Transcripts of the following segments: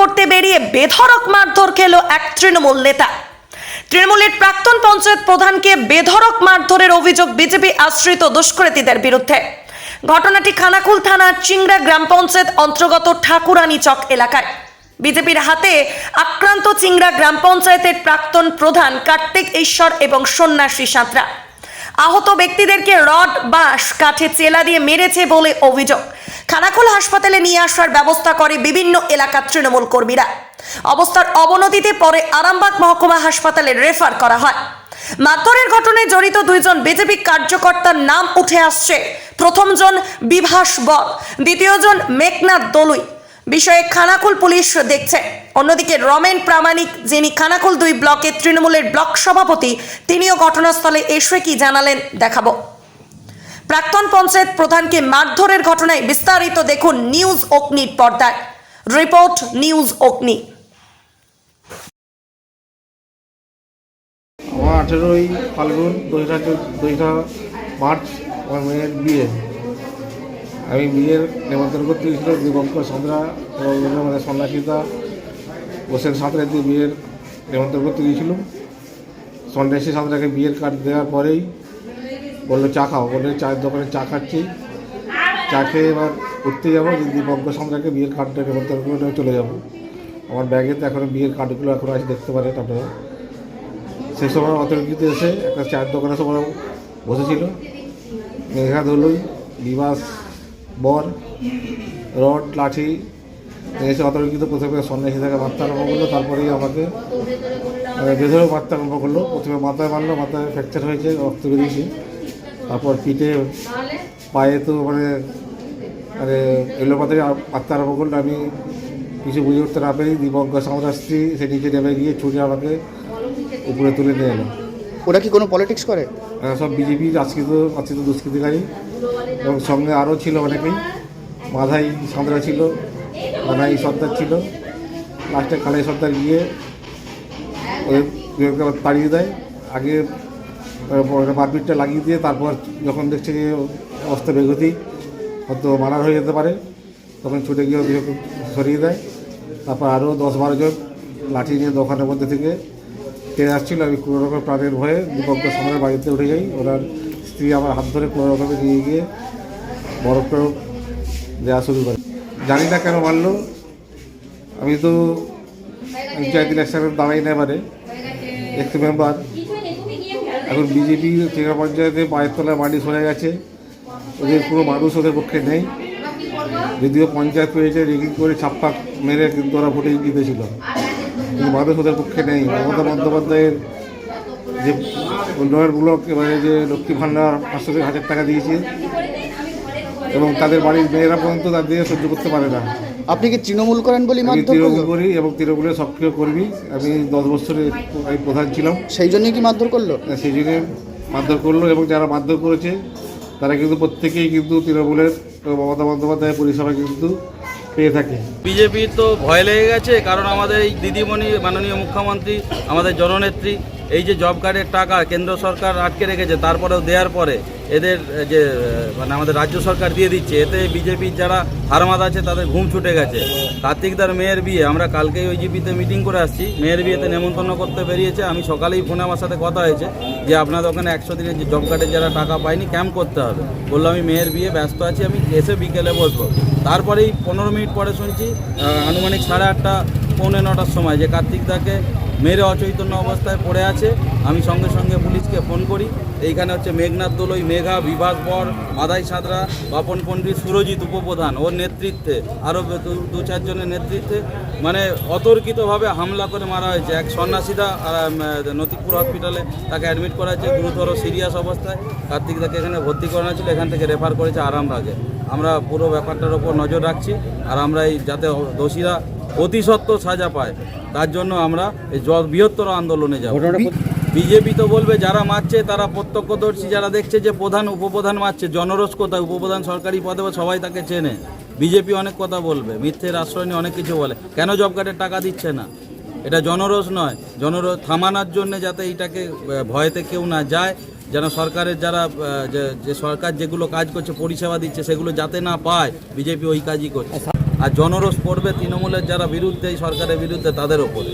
করতে বেরিয়ে বেধড়ক মারধর খেল এক তৃণমূল নেতা। তৃণমূলের প্রাক্তন পঞ্চায়েত প্রধানকে বেধড়ক মারধরের অভিযোগ বিজেপি আশ্রিত দুষ্কৃতীদের বিরুদ্ধে। ঘটনাটি খানাকুল থানার চিংড়া গ্রাম পঞ্চায়েত অন্তর্গত ঠাকুরানী চক এলাকায়। বিজেপির হাতে আক্রান্ত চিংড়া গ্রাম পঞ্চায়েতের প্রাক্তন প্রধান কার্তিক ঈশ্বর এবং সন্ন্যাসী সাঁতরা। আহত ব্যক্তিদেরকে রড, বাঁশ, কাঠে চেলা দিয়ে মেরেছে বলে অভিযোগ। খানাকুল হাসপাতালে নিয়ে আসার ব্যবস্থা করে বিভিন্ন এলাকার তৃণমূল কর্মীরা। অবস্থার অবনতিতে পরে আরামবাগ মহকুমা হাসপাতালে রেফার করা হয়। মারধরের ঘটনায় জড়িত দুইজন বিজেপি কার্যকর্তার নাম উঠে আসছে। প্রথমজন বিভাস বর, দ্বিতীয়জন মেঘনাথ দলুই। বিষয়ে খানাকুল পুলিশ দেখছে। অন্যদিকে রমেন প্রামাণিক, যিনি খানাকুল দুই ব্লকের তৃণমূলের ব্লক সভাপতি, তিনিও ঘটনাস্থলে এসে কি জানালেন দেখাবো। প্রাক্তন পঞ্চায়েত প্রধানকে মারধরের ঘটনায় বিস্তারিত দেখুন নিউজ অগ্নির পর্দায়। রিপোর্ট নিউজ অগ্নি। আমার আঠেরোই ফাল্গুন দোসরা দোসরা মার্চ আমার মেয়ের বিয়ে। আমি বিয়ের নেমন্তন্ন করতে গেছিল দিবঙ্কর সাঁতরা এবং আমাদের সন্ন্যাসিতা হোসেন সাঁতরা দিয়ে বিয়ের নেমন্তন্ন করতে গিয়েছিলাম সন্ন্যাসী সাঁতরাকে বিয়ের কার্ড দেওয়ার পরেই বলল, চা খাও। বলে চায়ের দোকানে চা খাচ্ছি। চা খেয়ে এবার উঠতে যাব। যে দীপঙ্কর সাঁতরাকে বিয়ের কার্ডটা নেমন্তন্ন করে চলে যাব। আমার ব্যাগে তো এখন বিয়ের কার্ডগুলো এখন আছে, দেখতে পারেন আপনারা সেই সময় অতর্কিত এসে একটা চায়ের দোকানে সবাই বসেছিল। মেঘা ধলুই বিবাস বর, রড, লাঠি এসে অতর্কিত প্রথমে সন্ন্যাসী থেকে মারতে আরম্ভ করল। তারপরেই আমাকে বেধরে মারতে আরম্ভ করল। প্রথমে মাথায় মারলো, মাথায় ফ্র্যাকচার হয়েছে, রক্ত বেরিয়েছে। তারপর পিঠে পায়ে তো মানে মানে এলোপাতে মারতে আরম্ভ করল। আমি কিছু বুঝে উঠতে না পেরে দীপঙ্কর সামরার স্ত্রী সে নিচে নেমে গিয়ে ছুটে আমাকে উপরে তুলে নিয়ে এলো। ওরা কি কোনো পলিটিক্স করে? আহ, সব বিজেপির আশ্রিত আশ্রিত দুষ্কৃতিকারী। এবং সঙ্গে আরও ছিল অনেকেই। মাধাই সাঁতরা ছিল মাধাই সর্দার ছিল। লাস্টে কালাই সর্দার গিয়ে ওদের তাড়িয়ে দেয়। আগে মারপিটটা লাগিয়ে দিয়ে তারপর যখন দেখছে যে অবস্থা বেগতি, হয়তো মারার হয়ে যেতে পারে, তখন ছুটে গিয়ে সরিয়ে দেয়। তারপর আরও দশ বারো জন লাঠি নিয়ে দোকানের মধ্যে থেকে টেনে আসছিল। আমি কোনো রকম প্রাণের ভয়ে দীপঙ্ক সময়ের বাড়িতে উঠে যাই ওনার স্ত্রী আমার হাত ধরে কোনো রকমে নিয়ে গিয়ে বরফ টরফ দেওয়া শুরু করে। জানি না কেন মারলো। আমি তো পঞ্চায়েত ইলেকশনে দাঁড়াই না এবারে এক্স মেম্বার এখন বিজেপি চেঙ্গা পঞ্চায়েতে পায়ের তলায় মাটি সরে গেছে। ওদের কোনো মানুষ ওদের পক্ষে নেই। যদিও পঞ্চায়েত পেয়েছে রেগিং করে ছাপ্পা মেরে কিন্তু ওরা ভোটে জিতেছিল। কিন্তু মানুষ ওদের পক্ষে নেই। মমতা বন্দ্যোপাধ্যায়ের যে উন্নয়নমূলক এবারে যে লক্ষ্মী ভাণ্ডার পাঁচশো থেকে হাজার টাকা দিয়েছে, এবং তাদের বাড়ির মেয়েরা পর্যন্ত তাদের সহ্য করতে পারে না। আপনি কি তৃণমূল করেন বলি আমি মারধর তৃণমূল করল? করি এবং তৃণমূলের সক্রিয় কর্মী। আমি দশ বছরের আমি প্রধান ছিলাম। সেই জন্যই কি মারধর করল? সেই জন্য মারধর করল এবং যারা মারধর করেছে তারা কিন্তু প্রত্যেকেই কিন্তু তৃণমূলের মমতা বন্দ্যোপাধ্যায়ের পরিষেবা কিন্তু পেয়ে থাকে। বিজেপির তো ভয় লেগে গেছে কারণ আমাদের এই দিদিমণি মাননীয় মুখ্যমন্ত্রী আমাদের জননেত্রী এই যে জব কার্ডের টাকা কেন্দ্র সরকার আটকে রেখেছে, তারপরেও দেওয়ার পরে এদের যে মানে আমাদের রাজ্য সরকার দিয়ে দিচ্ছে, এতে বিজেপির যারা হারমাদ আছে তাদের ঘুম ছুটে গেছে। কার্তিকদার মেয়ের বিয়ে, আমরা কালকেই ওই জিপিতে মিটিং করে আসছি, মেয়ের বিয়েতে নেমন্তন্ন করতে বেরিয়েছে, আমি সকালেই ফোনে আমার সাথে কথা হয়েছে, যে আপনাদের ওখানে একশো দিনের যে জব কার্ডের যারা টাকা পায়নি ক্যাম্প করতে হবে। বলল, আমি মেয়ের বিয়ে ব্যস্ত আছি, আমি এসে বিকেলে বসবো। তারপরেই পনেরো মিনিট পরে শুনছি আনুমানিক সাড়ে আটটা, পৌনে নটার সময়, যে কার্তিকদাকে মেরে অচৈতন্য অবস্থায় পড়ে আছে। আমি সঙ্গে সঙ্গে পুলিশকে ফোন করি। এইখানে হচ্ছে মেঘনাথ দোলই মেঘা বিভাগ বর মাদাই সাঁতরা বাপন পণ্ডিত সুরজিৎ উপপ্রধান ওর নেতৃত্বে আরও দু- চারজনের নেতৃত্বে। মানে অতর্কিতভাবে হামলা করে মারা হয়েছে। এক উম, নতিপুর হসপিটালে তাকে অ্যাডমিট করা হয়েছে গুরুতর সিরিয়াস অবস্থায়। কার্তিক তাকে এখানে ভর্তি করানো ছিল এখান থেকে রেফার করেছে আরামবাগে। আমরা পুরো ব্যাপারটার ওপর নজর রাখছি। আর আমরা এই যাতে দোষীরা অতি সত্ত্বর সাজা পায়। তার জন্য আমরা এই বৃহত্তর আন্দোলনে যাব। বিজেপি তো বলবে যারা মারছে তারা প্রত্যক্ষদর্শী যারা দেখছে যে প্রধান উপপ্রধান মারছে জনরস কোথায় উপপ্রধান সরকারি পদে বা সবাই তাকে চেনে। বিজেপি অনেক কথা বলবে মিথ্যের আশ্রয় নিয়ে অনেক কিছু বলে। কেন জব কার্ডের টাকা দিচ্ছে না? এটা জনরস নয়। জনরস থামানোর জন্য যাতে এইটাকে ভয়েতে কেউ না যায় যেন সরকারের যারা যে- যে সরকার যেগুলো কাজ করছে পরিষেবা দিচ্ছে সেগুলো যাতে না পায় বিজেপি ওই কাজই করছে। আর জনরোষ পড়বে তৃণমূলের যারা বিরুদ্ধে সরকারের বিরুদ্ধে তাদের ওপরে।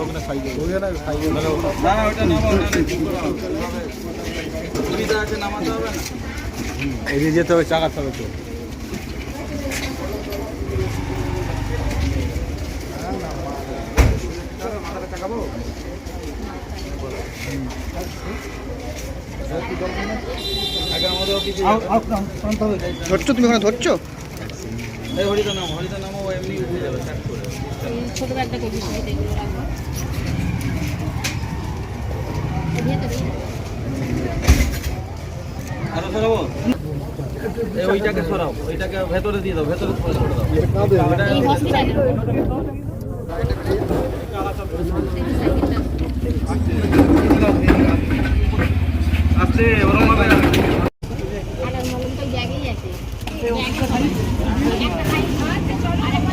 না না ওটা নামা ওটা ঠিক করে নাও। সুবিধা আছে নামাতে হবে না? এগিয়ে যেতে হবে চাকাতে হবে। তো ধরছো তুমি ওখানে ধরছো? হরিদা নাম হরিদা নাম ও এমনি উঠে যাবে করে ছোট ব্যাগটা করবি সেটা এগুলো রাখব আরও সরাবো? ওইটাকে সরাও। ওইটাকে ভেতরে দিয়ে দাও ভেতরে সরে দাও। এই হসপিটালে আস্তে ওরম হবে না আটার তো জায়গায় আছে একটা খাই আর একটা